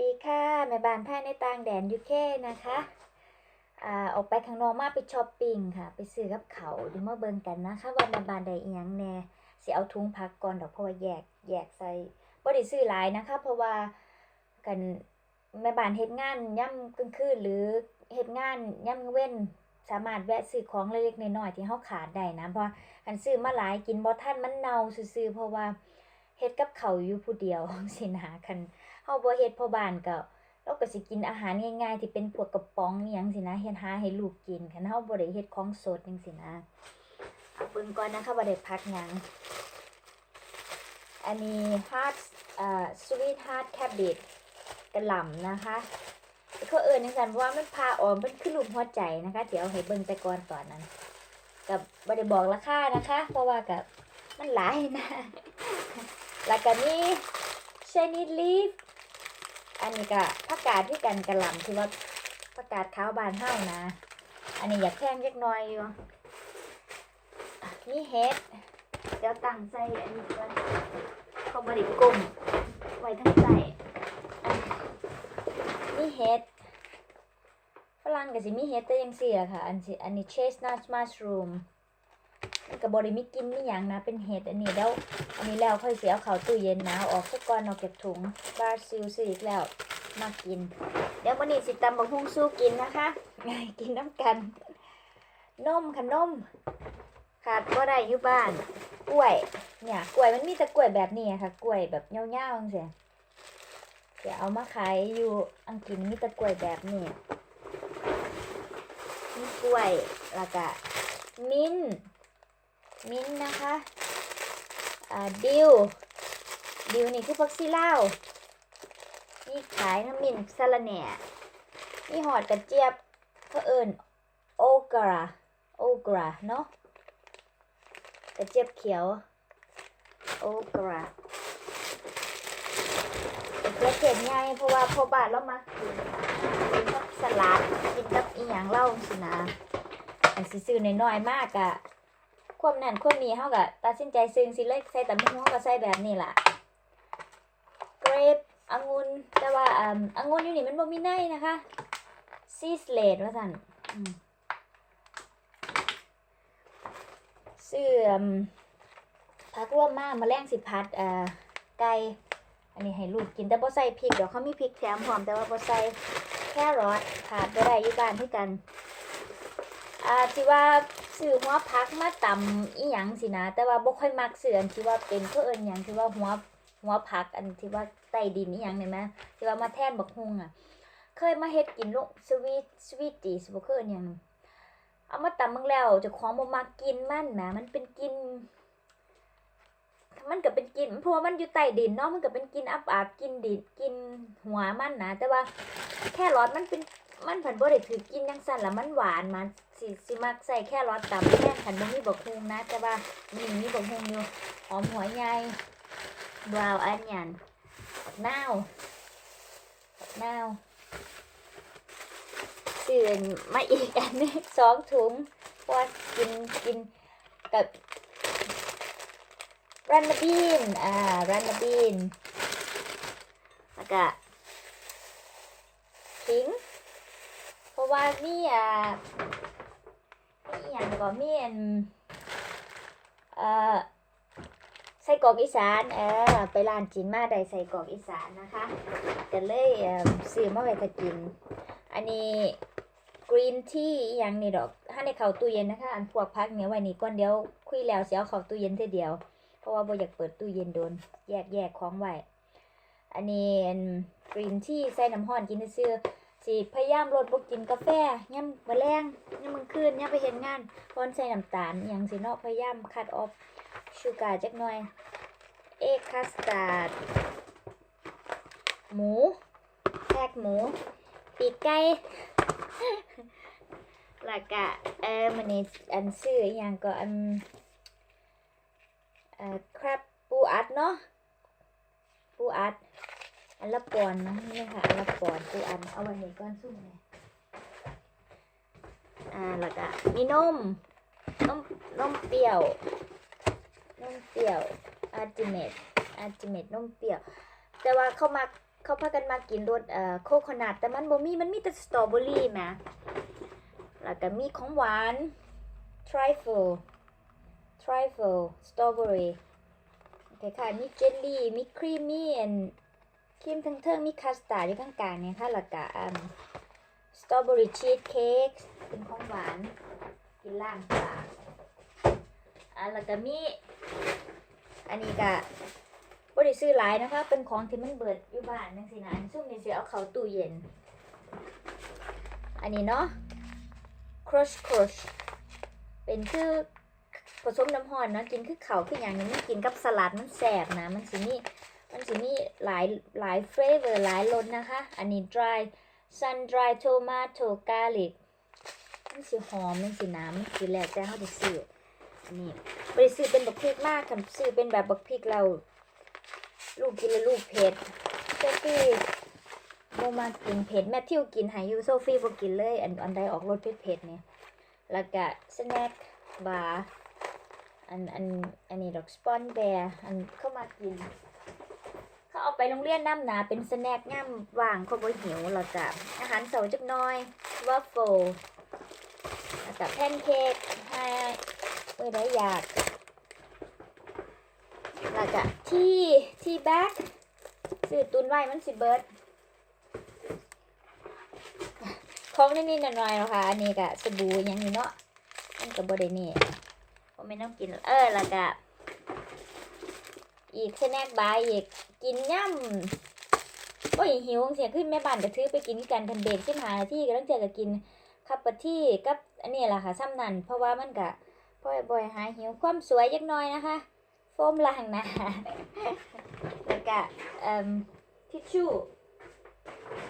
ดีค่ะแม่บ้านภายในต่างแดนยูเคนะคะอ่าออกไปข้างนอกมาไปช้อปปิ้งค่ะ ไปซื้อกับเขาเดี๋ยวมาเบิ่งกันนะคะว่าแม่บ้านได้อีหยังแน่สิเอาถุงพักก่อนดอกเพราะว่าแยกแยกใส่บ่ได้ซื้อหลายนะคะ เพราะว่ากันแม่บ้านเฮ็ดงานย่ำกลางคืนหรือเฮ็ดงานย่ำเว้นสามารถแวะซื้อของเล็กๆน้อยๆที่เฮาขาดได้นะเพราะคันซื้อมาหลายกินบ่ทันมันเน่าซื่อๆเพราะว่าเฮ็ดกับเขาอยู่ผู้เดียวสินะคัน เฮาบ่เฮ็ดพ่อบ้านก็เราก็สิกินอาหารง่ายๆที่เป็นพวกกระป๋องอิหยังสินะเฮ็ดหาให้ลูกกินคันเฮาบ่ได้เฮ็ดของสดจังซี่นะเอาเบิ่งก่อนนะคะว่าได้พักหยังอันนี้ hard เอ่อ sweet hard cabbage กระหล่ำนะคะเขาเอิ้นจังซั่นเพราะว่ามันพาออกมันคือรูปหัวใจนะคะ เดี๋ยวให้เบิ่งแต่ก่อนตอนนั้น กับบ่ได้บอกราคานะคะ เพราะว่ากับมันหลายนะแล้วก็มี Chinese leaf อันนี้ก็ผักกาดที่กันกระหล่ำที่ว่าผักกาดขาวบานเฮานะ อันนี้อยากแพงเล็กน้อยอยู่อะนี่เห็ดเดี๋ยวตั้งใส่อันนี้ก่อนเขาบริกลมไว้ทั้งใส่นี่เห็ดฝรั่งก็สิมีเห็ดแต่ยังเสียค่ะ อันสิอันนี้ chestnut mushroom มัน ก็บบริมีกลินมีหยังนะ เป็นเห็ดอันนี้แล้ว อันนี้แล้วค่อยเสียเอาเข้าตู้เย็นนะออกสักก่อนเอาเก็บถุงบราซิลซีกแล้วมากิน เดี๋ยววันนี้สิตำบักฮุ่งสู้กินนะคะกินน้ำกันนมขนมขาดก็ได้อยู่บ้านกล้วย เนี่ยกล้วยมันมีแต่กล้วยแบบนี้ค่ะกล้วยแบบเงาๆจังซี่เดี๋ยวเอามาขายอยู่อังกฤษมีแต่กล้วยแบบนี้มีกล้วยแล้วก็มิ้นท์ มิ้นนะคะอ่าดิวดิวนี่คือพักซีเลาวนี่ขายน้ำมินซาลาแหน่นี่หอดกระเจี๊ยบเขาเอิญโอกราโอกราเนาะกระเจี๊ยบเขียวโอกราเกระเทียมง่ายเพราะว่าพอบาทเรามากินสลัดกินกับอีหยังเล่าสินะอันซื้อน้อยๆมากอะ ความนั่นความนี้เฮาก็ตัดสินใจซื้อสิเลยใส่แต่ไม่ฮู้ก็ใส่แบบนี้ล่ะเกรปองุ่นแต่ว่าอ่าองุ่นอยู่นี่มันบ่มีในนะคะซีสเลดว่าซั่นอืมซื้อมผักรวมมาแมลงสิพัดเอ่อไก่อันนี้ให้ลูกกินแต่บ่ใส่พริกเดี๋ยวเขามีพริกแถมพร้อมแต่ว่าบ่ใส่แครอทขาดบ่ได้อยู่บ้านคือกันอ่าที่ว่า ซื้อหัวพักมาตำอีหยังสินะ แต่ว่าบ่ค่อยมักซื้ออันที่ว่าเป็นเขาเอิ้นหยังที่ว่าหัวหัวพักอันที่ว่าใต้ดินอีหยังเนี่แหมที่ว่ามาแทนบักฮุงอะ เคยมาเฮ็ดกินลูกสวีทสวีตตีสบ่เคยเอิ้นหยังเอามาตำมึงแล้วเจ้าของบ่มักกินมันนะมันเป็นกินมันก็เป็นกินเพราะว่ามันอยู่ใต้ดินเนาะมันก็เป็นกินอับอาบกินดินกินหัวมันนะแต่ว่าแค่รอดมันเป็นมันผันบ่ได้ถือกินจังซั่นล่ะมันหวานมัน สิสิมักใส่แค่รอดตำแค่ขันบ่มีบักฮุงนะ แต่ว่านี่มีบักฮุงอยู่หอมหัวใหญ่บราวอันยันบักนาวบักนาวซื้อมาอีกอันนี้สองถุงเพราะว่ากินกินกับรันนาบีนอ่ารันนาบีนแล้วก็ขิงเพราะว่ามีอ่า อย่างก็มีอันเอ่อใส่กรอกอีสานเออไปร้านจีนมาได้ใส่กรอกอีสานนะคะก็เลยเอ่อซื้อมาไว้ถ้ากิน อันนี้กรีนทีอย่างนี่ดอกถ้าในเขาตู้เย็นนะคะ อันพวกพักเนี้ยไว้นี่ก่อนเดียวคุยแล้วเสียเอาเขาตู้เย็นเทีเดียว เพราะว่าบ่อยากเปิดตู้เย็นโดน แยกแยกของไว้อันนี้กรีนที่ใส่น้ำห้อนกินซื่อ สิพยายามลดบ่กินกาแฟย่ำมะแรงย่ำมึงคืนย่ำไปเห็นงานพอนใส่น้ำตาลอหย่างสิเนาะพยายามคัดออฟชูการ์จักหน่อย เอกคัสตาร์ดหมูแพกหมูปีกไก่แล้วก็เออมันนี่อันซื้ออย่างก็อันเอ่อครับปูอัดเนาะปูอัด อันละปอนนะนี่ค่ะอันละปอนด์ปูอันเอาไว้ให้ก้อนซุ่มเลยอ่าแล้วก็มีนมนมนมเปรี้ยวนมเปรี้ยวอาร์จิเมตอาร์จิเมตนมเปรี้ยว แต่ว่าเขามักเขาพากันมากินรสเอ่อโคโคนัทแต่มันบ่มีมันมีแต่สตรอเบอรี่แหมแล้วก็มีของหวาน trifle trifle strawberry คล้ายๆมีเจลลี่มีครีมมี่แอน ครีมทั้งเทิงมีคัสตาร์ดอยู่ข้างกลางเนี่ยค่ะแล้วก็อืมสตรอเบอรี่ชีสเค้กเป็นของหวาน กินล่างปากอะแล้วก็มี อันนี้ก็บ่ได้ซื้อหลายนะคะ เป็นของที่มันเบิดอยู่บ้านจังซี่นะอันซุ่มนี่สิเอาเข้าตู้เย็น อันนี้เนาะ crush crush เป็นคือผสมน้ำร้อนเนาะกินคือเขาคืออย่างนี้กินกับสลัดมันแสบนะ มันสิมี มันสิมีหลายหลายเฟรเวอร์หลายรสนะคะ อันนี้ dry sun dry tomato garlic มันสิหอมมันสิน้ำมันสิแหลกแต่เขาจะซื้ออันนี้บริซื้อเป็นบักพริกมากคันซื้อเป็นแบบบักพริกเรา ลูกกินแล้วลูกเผ็ดโซฟี่โมมากินเผ็ดแมทธิวกินหายูโซฟี่บ่กินเลย อันอันใดออกรสเผ็ดๆเนี่ยแล้วก็สแน็คบาร์อันอันอันนี้ดอกสปอนแบร์อันเข้ามากิน เอาไปโรงเรียนน้ำหนาเป็นสแน็คย่ำว่างเขาบ่หิวแล้วก็อาหารเสาร์จักน้อยวัฟเฟิลแล้วก็แพนเค้กให้เมื่อได้อยากแล้วก็ที่ที่แบ็กซื้อตุนไว้มันสิเบิร์ดของนิดๆหน่อยๆนะคะอันนี้ก็สบู่อยังนี้เนาะมันก็บ่ได้นี่ผมไม่ต้องกิน เออแล้วก็ อีกสแน็คบาร์อีกกินย่ำโอ้ยหิวเสียขึ้นแม่บ้านก็ถือไปกินกันทันเบรกสิบห้านาที่ก็ต้องเจอกับกินคับปะที่กับอันนี้แหละค่ะซ้ำนันเพราะว่ามันก็พ่อยบ่อยหายหิวความสวยจักน่อยนะคะ โฟมล้างหน้าแล้วก็ทิชชู่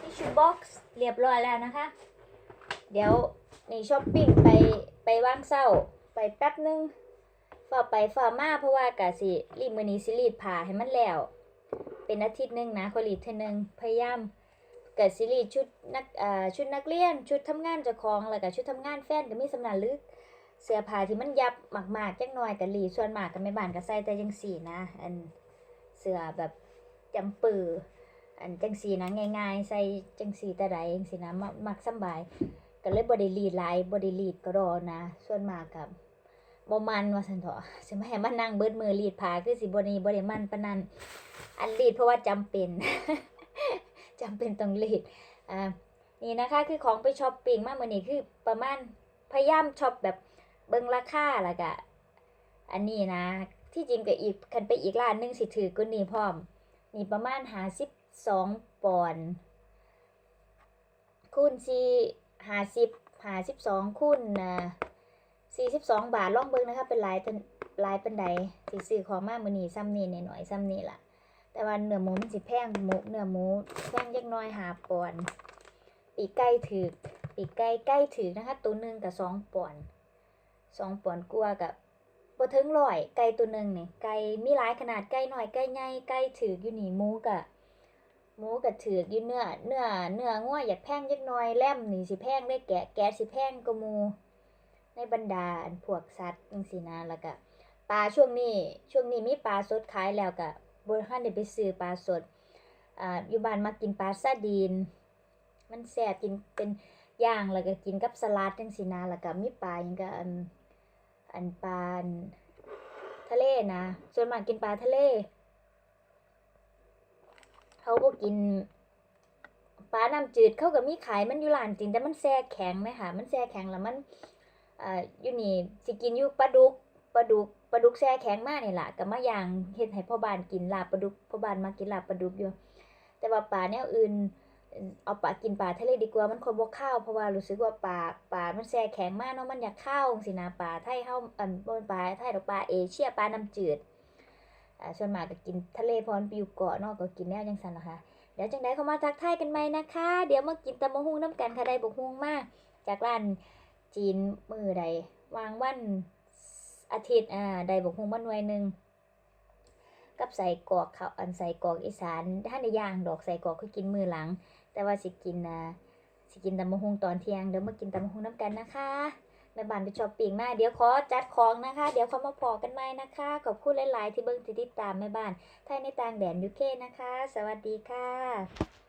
ทิชชู่บ็อกซ์เรียบร้อยแล้วนะคะ เดี๋ยวนี่ช้อปปิ้งไปไปว่างเศร้าไปแป๊บนึง ฝ่าไปฝ่ามาเพราะว่ากะสิรีบมือนี้สิรีดผ่าให้มันแล้ว เป็นอาทิตย์หนึงนะขอรีดเท่อนึงพยายามกะสิรีดชุดนักอ่าชุดนักเรียน ชุดทำงานเจ้าของแล้วก็ชุดทำงานแฟนก็มีสำนักลึกเสื้อผ้าที่มันยับมากๆจักหน่อยกับลีส่วนมากกับแม่บานก็ใส่แต่จังสีนะ อันเสื้อแบบจำปืออันจังสีนะง่ายๆ ใส่จังสีแต่ใดจังสีนะมักสบาย ก็เลยบ่ได้รีดหลายบ่ได้รีดก็รอนะ ส่วนมากกับ บ่มันว่าซั่นเถาะสิมาให้มานั่งเบิดมือรีดผ้าคือสิบ่ได้บ่ได้มันปานนั้นอันรีดเพราะว่าจำเป็นจำเป็นต้องรีดอ่านี่นะคะคือของไปช้อปปิ้งมามื้อนี้คือประมาณพยายามช็อปแบบเบิ่งราคาแล้วก็อันนี้นะ ที่จริงก็อีกคันไปอีกร้านนึงสิถือก็นี่พร้อม นี่ประมาณหาสิบสองปอนด์คูณสี่หาสิบหาสิบสองคูณนะ สี่สิบสองบาทล่องเบิ่งนะคะเป็นลายเป็นลายเป็นใดสิซื้อของมามื้อนีซ้ำนี่หน่อยซ้ำนี่ล่ะ แต่ว่าเนื้อหมูมันสิแพงหมูเนื้อหมูแพงจักหน้อยหาปอนปีกไก่ถือปีกไก่ไก่ถือนะคะ ตัวหนึ่งกับสองปอนสองปอนด์กว่ากับบ่ถึงร้อยไก่ตัวหนึ่งนี่ไก่มีหลายขนาดไก่หน้อยไก่ใหญ่ไก่ถืออยู่นี่หมูกะหมูกะถืออยู่เนื้อเนื้อเนื้องัวอยากแพงจักหน่อยแล่มนี่สิแพงได้แกะแกะสิแพงกว่าหมู ในบรรดาอันพวกสัตว์จังซี่นะแล้วก็ปลาช่วงนี้ช่วงนี้มีปลาสดขายแล้วก็บ่ทันได้ไปซื้อปลาสดอ่าอยู่บ้านมากินปลาซาดีน มันแซ่บกินเป็นย่างแล้วก็กินกับสลัดจังซี่นะแล้วก็มีปลาหยังก็อันอันปลาทะเลนะส่วนมากกินปลาทะเลเขาก็กินปลาน้ำจืดเขาก็มีขายมันอยู่ร้านจริงแต่มันแช่แข็งไหมคะมันแช่แข็งแล้วมัน อ่าอยู่นี่สิกินอยู่ปลาดุกปลาดุกปลาดุกแช่แข็งมากนี่แหละก็มาอย่างเฮ็ดให้พ่อบ้านกินลาบปลาดุกพ่อบ้านมากินลาบปลาดุกอยู่ แต่ว่าปลาแนวอื่น เอาปลากินปลาทะเลดีกว่ามันคนบ่ข้าวเพราะว่ารู้สึกว่าปลาปลามันแช่แข็งมากเนาะมันอยากข้าวสินะปลาไทยเฮาอันบ่เป็นปลาไทยดอกปลาเอเชียปลาน้ำจืดอ่าส่วนมากก็กินทะเลพรปอยู่เกาะเนาะก็กินแนวจังซั่นะค่ะเดี๋ยวจังได๋เข้ามาทักทายกันใหม่นะคะ เดี๋ยวมากินตำบักหุ่งน้ำกันค่ะได้บักหุ่งมาจากร้าน จีนมือใด วางวันอาทิตย์อ่าได้บักหุ่งมาหน่วยหนึ่งกับใส่กอกเขาอันใส่กอกอีสานถ้าในย่างดอกใส่กอกคือกินมือหลัง แต่ว่าสิกินนะสิกินตำมะฮุงตอนเที่ยงเดี๋ยวมากินตำมะฮุงน้ำกันนะคะแม่บ้านไปชอปปิ้งมาเดี๋ยวขอจัดของนะคะ เดี๋ยวเขามาพอกันใหม่นะคะ ขอบคุณหลาย ๆ ที่เบิ่งที่ติดตามแม่บ้านไทยในต่างแดนยูเคนะคะ สวัสดีค่ะ